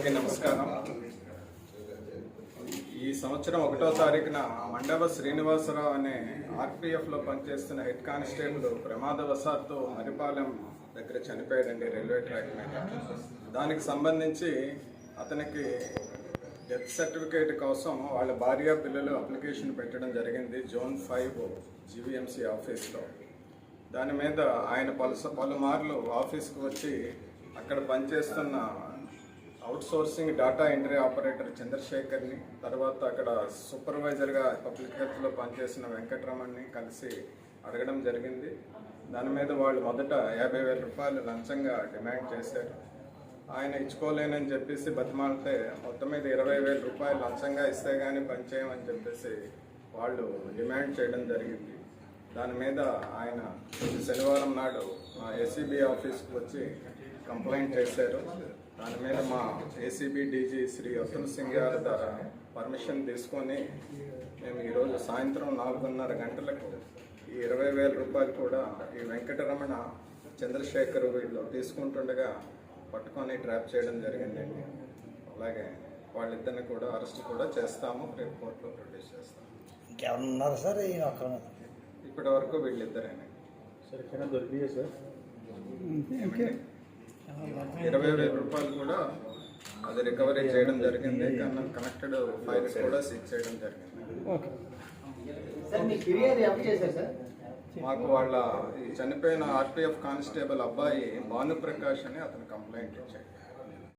అందరికీ నమస్కారం. ఈ సంవత్సరం ఒకటో తారీఖున మండవ శ్రీనివాసరావు అనే ఆర్పిఎఫ్లో పనిచేస్తున్న హెడ్ కానిస్టేబుల్ ప్రమాదవశాత్తు హరిపాలెం దగ్గర చనిపోయాడండి రైల్వే ట్రాక్ మీద. దానికి సంబంధించి అతనికి డెత్ సర్టిఫికేట్ కోసం వాళ్ళ భార్య పిల్లలు అప్లికేషన్ పెట్టడం జరిగింది జోన్ ఫైవ్ జీవీఎంసీ ఆఫీస్లో. దాని మీద ఆయన పలుస పలుమార్లు ఆఫీస్కి వచ్చి అక్కడ పనిచేస్తున్న అవుట్సోర్సింగ్ డేటా ఎంట్రీ ఆపరేటర్ చంద్రశేఖర్ని తర్వాత అక్కడ సూపర్వైజర్గా పబ్లిక్ హెల్త్లో పనిచేసిన వెంకటరమణ్ని కలిసి అడగడం జరిగింది. దాని మీద వాళ్ళు మొదట యాభై వేల రూపాయలు లంచంగా డిమాండ్ చేశారు. ఆయన ఇచ్చుకోలేనని చెప్పేసి బతిమాలితే మొత్తం మీద ఇరవై వేల రూపాయలు లంచంగా ఇస్తే కానీ పనిచేయమని చెప్పేసి వాళ్ళు డిమాండ్ చేయడం జరిగింది. దాని మీద ఆయన శనివారం నాడు మా ఆఫీస్కి వచ్చి కంప్లైంట్ చేశారు. దాని మీద మా ఏసీబీ డీజీ శ్రీ అతుల్ సింగ్ గారి ద్వారా పర్మిషన్ తీసుకొని మేము ఈరోజు సాయంత్రం నాలుగున్నర గంటలకు ఈ ఇరవై వేల రూపాయలు కూడా ఈ వెంకటరమణ చంద్రశేఖర్ వీళ్ళు తీసుకుంటుండగా పట్టుకొని ట్రాప్ చేయడం జరిగిందండి అలాగే వాళ్ళిద్దరిని కూడా అరెస్ట్ కూడా చేస్తాము. రేపు కోర్టులో ప్రొడ్యూస్ చేస్తాము. సార్ ఇప్పటి వరకు వీళ్ళిద్దరేనే సార్ దొరికినాయి సార్? ఇరవై వేల రూపాయలు కూడా అది రికవరీ చేయడం జరిగింది. కనెక్టెడ్ ఫైల్స్ కూడా సీజ్ చేయడం జరిగింది. సార్ మీ ఫిర్యాదు ఎవరు చేశారు సార్? మాకు వాళ్ళ చనిపోయిన ఆర్పిఎఫ్ కానిస్టేబుల్ అబ్బాయి భానుప్రకాష్ అని అతను కంప్లైంట్ ఇచ్చాడు.